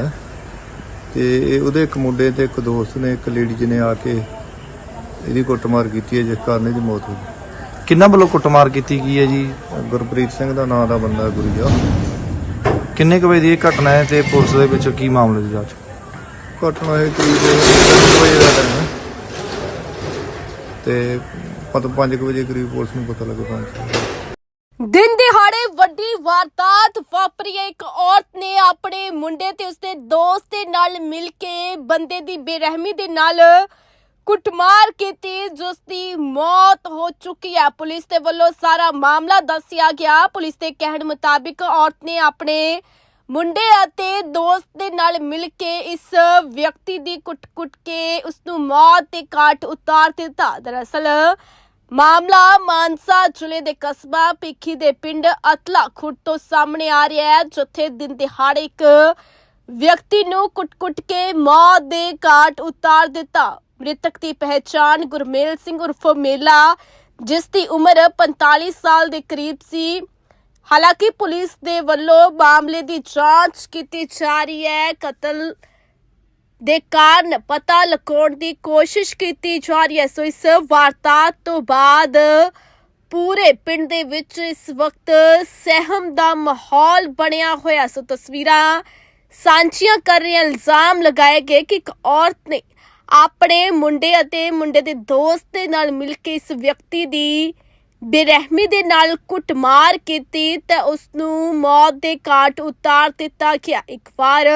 ਹੈ। ਤੇ ਉਹਦੇ ਇੱਕ ਮੁੰਡੇ ਤੇ ਇੱਕ ਦੋਸਤ ਨੇ ਇੱਕ ਲੇਡੀ ਜੀ ਨੇ ਆ ਕੇ ਇਹਦੀ ਕੁੱਟਮਾਰ ਕੀਤੀ ਹੈ ਜਿਸ ਕਾਰਨ ਇਹਦੀ ਮੌਤ ਹੋ ਗਈ। ਕਿੰਨਾ ਵੱਲੋਂ ਕੁੱਟਮਾਰ ਕੀਤੀ ਗਈ ਹੈ ਜੀ? ਗੁਰਪ੍ਰੀਤ ਸਿੰਘ ਦਾ ਨਾਂ ਦਾ ਬੰਦਾ ਗੁਰੀਆ ਕਿੰਨੇ ਕੁ ਵਜੇ ਦੀ ਇਹ ਘਟਨਾ ਹੈ ਤੇ ਪੁਲਿਸ ਦੇ ਵਿੱਚ ਕੀ ਮਾਮਲੇ ਦੀ ਜਾਂਚ? ਘਟਨਾ ਇਹ ਕਰੀਬ ਵਜੇ ਦਾ ਟਾਈਮ ਹੈ। ਤੇ ਪਤ 5 ਵਜੇ ਕਰੀਬ ਪੁਲਿਸ ਨੂੰ ਪਤਾ ਲੱਗਾ ਪਹੁੰਚ ਦਿਨ ਦਿਹਾੜੇ ਵੱਡੀ ਵਾਰਦਾਤ ਵਾਪਰੀ ਹੈ। ਇੱਕ ਔਰਤ ਨੇ ਆਪਣੇ ਮੁੰਡੇ ਤੇ ਉਸਦੇ ਦੋਸਤ ਦੇ ਨਾਲ ਮਿਲ ਕੇ ਬੰਦੇ ਦੀ ਬੇਰਹਿਮੀ ਦੇ ਨਾਲ ਕੁੱਟਮਾਰ ਕੀਤੀ ਜਿਸ ਦੀ ਮੌਤ ਹੋ ਚੁੱਕੀ ਹੈ। ਪੁਲਿਸ ਦੇ ਵੱਲੋਂ ਸਾਰਾ ਮਾਮਲਾ ਦੱਸਿਆ ਗਿਆ। ਪੁਲਿਸ ਦੇ ਕਹਿਣ ਮੁਤਾਬਿਕ ਔਰਤ ਨੇ ਆਪਣੇ ਮੁੰਡੇ ਅਤੇ ਦੋਸਤ ਦੇ ਨਾਲ ਮਿਲ ਕੇ ਇਸ ਵਿਅਕਤੀ ਦੀ ਕੁੱਟ-ਕੁੱਟ ਕੇ ਉਸ ਨੂੰ ਮੌਤ ਦੇ ਘਾਟ ਉਤਾਰ ਦਿੱਤਾ। ਦਰਅਸਲ ਮਾਮਲਾ ਮਾਨਸਾ ਜ਼ਿਲ੍ਹੇ ਦੇ ਕਸਬਾ ਪੀਖੀ ਦੇ ਪਿੰਡ ਅਤਲਾ ਖੁਰਦ ਤੋਂ ਸਾਹਮਣੇ ਆ ਰਿਹਾ ਹੈ, ਜਿੱਥੇ ਦਿਨ ਦਿਹਾੜੇ ਇੱਕ ਵਿਅਕਤੀ ਨੂੰ ਕੁੱਟ-ਕੁੱਟ ਕੇ ਮੌਤ ਦੇ ਘਾਟ ਉਤਾਰ ਦਿੱਤਾ। ਮ੍ਰਿਤਕ ਦੀ ਪਹਿਚਾਣ ਗੁਰਮੇਲ ਸਿੰਘ ਉਰਫ ਮੇਲਾ, ਜਿਸ ਦੀ ਉਮਰ 45 ਸਾਲ ਦੇ ਕਰੀਬ ਸੀ। ਹਾਲਾਂਕਿ ਪੁਲਿਸ ਦੇ ਵੱਲੋਂ ਮਾਮਲੇ ਦੀ ਜਾਂਚ ਕੀਤੀ ਜਾ ਰਹੀ ਹੈ। ਕਤਲ ਦੇ ਕਾਰਨ ਪਤਾ ਲਗਾਉਣ ਦੀ ਕੋਸ਼ਿਸ਼ ਕੀਤੀ ਜਾ ਰਹੀ ਹੈ। ਸੋ ਇਸ ਵਾਰਤਾਤ ਤੋਂ ਬਾਅਦ ਪੂਰੇ ਪਿੰਡ ਦੇ ਵਿੱਚ ਇਸ ਵਕਤ ਸਹਿਮ ਦਾ ਮਾਹੌਲ ਬਣਿਆ ਹੋਇਆ ਸੋ ਤਸਵੀਰਾਂ ਸਾਂਝੀਆਂ ਕਰ ਰਹੇ ਇਲਜ਼ਾਮ ਲਗਾਏ ਗਏ ਕਿ ਇੱਕ ਔਰਤ ਨੇ ਆਪਣੇ ਮੁੰਡੇ ਅਤੇ ਮੁੰਡੇ ਦੇ ਦੋਸਤ ਦੇ ਨਾਲ ਮਿਲ ਕੇ ਇਸ ਵਿਅਕਤੀ ਦੀ ਬੇਰਹਿਮੀ ਦੇ ਨਾਲ ਕੁੱਟਮਾਰ ਕੀਤੀ ਤੇ ਉਸ ਨੂੰ ਮੌਤ ਦੇ ਘਾਟ ਉਤਾਰ ਦਿੱਤਾ ਗਿਆ। ਇੱਕ ਵਾਰ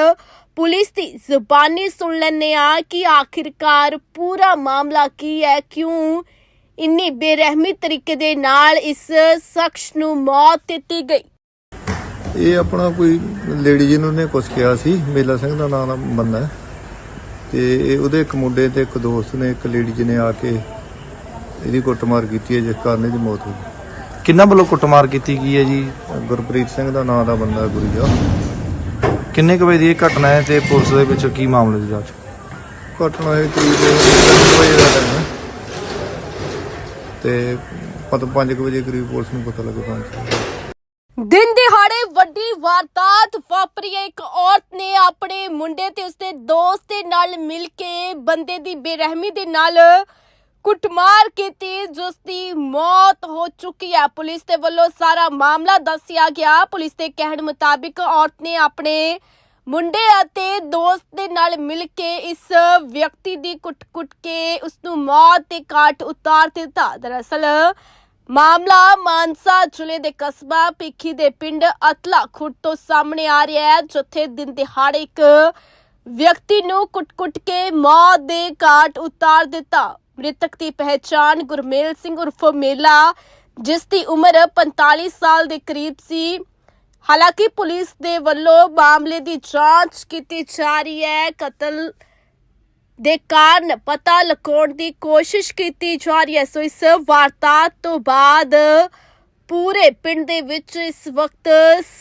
ਪੁਲਿਸ ਦੀ ਜ਼ੁਬਾਨੀ ਸੁਣ ਲੈਂਦੇ ਆ ਕਿ ਆਖਿਰਕਾਰ ਪੂਰਾ ਮਾਮਲਾ ਕੀ ਹੈ, ਕਿਉਂ ਇੰਨੀ ਬੇਰਹਿਮੀ ਤਰੀਕੇ ਦੇ ਨਾਲ ਇਸ ਸ਼ਖਸ ਨੂੰ ਮੌਤ ਦਿੱਤੀ ਗਈ। ਇਹ ਆਪਣਾ ਕੋਈ ਲੇਡੀ ਜੀ ਨੂੰ ਨੇ ਕੁਛ ਕਿਹਾ ਸੀ, ਮੇਲਾ ਸਿੰਘ ਦਾ ਨਾਂ ਦਾ ਬੰਦਾ ਹੈ। ਤੇ ਇਹ ਉਹਦੇ ਇੱਕ ਮੁੰਡੇ ਤੇ ਇੱਕ ਦੋਸਤ ਨੇ, ਇੱਕ ਲੇਡੀ ਜੀ ਨੇ ਆ ਕੇ ਇਹਦੀ ਕੁੱਟਮਾਰ ਕੀਤੀ ਹੈ ਜਿਸ ਕਾਰਨ ਇਹਦੀ ਮੌਤ ਹੋ ਗਈ। ਕਿੰਨਾ ਵੱਲੋਂ ਕੁੱਟਮਾਰ ਕੀਤੀ ਗਈ ਹੈ ਜੀ? ਗੁਰਪ੍ਰੀਤ ਸਿੰਘ ਦਾ ਨਾਂ ਦਾ ਬੰਦਾ ਗੁਰੀਆ ਕਿੰਨੇ ਕੁ ਵਜੇ ਦੀ ਇਹ ਘਟਨਾ ਹੈ ਤੇ ਪੁਲਿਸ ਦੇ ਵਿੱਚ ਕੀ ਮਾਮਲੇ ਦੀ ਜਾਂਚ? ਘਟਨਾ ਇਹ ਕਰੀਬ ਤਿੰਨ ਵਜੇ ਦਾ ਟਾਈਮ ਹੈ। ਤੇ ਪਤ 5 ਵਜੇ ਕਰੀਬ ਪੁਲਿਸ ਨੂੰ ਪਤਾ ਲੱਗਾ ਪਹੁੰਚ ਦਿਨ ਦਿਹਾੜੇ ਵੱਡੀ ਵਾਰਦਾਤ ਵਾਪਰੀ ਹੈ। ਇੱਕ ਔਰਤ ਨੇ ਆਪਣੇ ਮੁੰਡੇ ਤੇ ਉਸਦੇ ਦੋਸਤ ਦੇ ਨਾਲ ਮਿਲ ਕੇ ਬੰਦੇ ਦੀ ਬੇਰਹਿਮੀ ਦੇ ਨਾਲ ਕੁੱਟਮਾਰ ਕੀਤੀ ਜਿਸ ਦੀ ਮੌਤ ਹੋ ਚੁੱਕੀ ਹੈ। ਪੁਲਿਸ ਦੇ ਵੱਲੋਂ ਸਾਰਾ ਮਾਮਲਾ ਦੱਸਿਆ ਗਿਆ। ਪੁਲਿਸ ਦੇ ਕਹਿਣ ਮੁਤਾਬਿਕ ਔਰਤ ਨੇ ਆਪਣੇ ਮੁੰਡੇ ਅਤੇ ਦੋਸਤ ਦੇ ਨਾਲ ਮਿਲ ਕੇ ਇਸ ਵਿਅਕਤੀ ਦੀ ਕੁੱਟ-ਕੁੱਟ ਕੇ ਉਸ ਨੂੰ ਮੌਤ ਦੇ ਘਾਟ ਉਤਾਰ ਦਿੱਤਾ। ਦਰਅਸਲ, ਮਾਮਲਾ ਮਾਨਸਾ ਜ਼ਿਲ੍ਹੇ ਦੇ ਕਸਬਾ ਪੀਖੀ ਦੇ ਪਿੰਡ ਅਤਲਾ ਖੁਰਦ ਤੋਂ ਸਾਹਮਣੇ ਆ ਰਿਹਾ ਹੈ, ਜਿੱਥੇ ਦਿਨ ਦਿਹਾੜੇ ਇੱਕ ਵਿਅਕਤੀ ਨੂੰ ਕੁੱਟ-ਕੁੱਟ ਕੇ ਮੌਤ ਦੇ ਘਾਟ ਉਤਾਰ ਦਿੱਤਾ। ਮ੍ਰਿਤਕ ਦੀ ਪਹਿਚਾਣ ਗੁਰਮੇਲ ਸਿੰਘ ਉਰਫ ਮੇਲਾ, ਜਿਸ ਦੀ ਉਮਰ 45 ਸਾਲ ਦੇ ਕਰੀਬ ਸੀ। ਹਾਲਾਂਕਿ ਪੁਲਿਸ ਦੇ ਵੱਲੋਂ ਮਾਮਲੇ ਦੀ ਜਾਂਚ ਕੀਤੀ ਜਾ ਰਹੀ ਹੈ। ਕਤਲ ਦੇ ਕਾਰਨ ਪਤਾ ਲਗਾਉਣ ਦੀ ਕੋਸ਼ਿਸ਼ ਕੀਤੀ ਜਾ ਰਹੀ ਹੈ। ਸੋ ਇਸ ਵਾਰਤਾਤ ਤੋਂ ਬਾਅਦ ਪੂਰੇ ਪਿੰਡ ਦੇ ਵਿੱਚ ਇਸ ਵਕਤ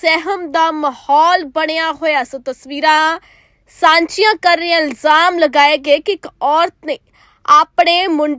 ਸਹਿਮ ਦਾ ਮਾਹੌਲ ਬਣਿਆ ਹੋਇਆ। ਸੋ ਤਸਵੀਰਾਂ ਸਾਂਝੀਆਂ ਕਰ ਰਹੇ ਇਲਜ਼ਾਮ ਲਗਾਏ ਗਏ ਕਿ ਇੱਕ ਔਰਤ ਨੇ ਆਪਣੇ ਮੁੰਡੇ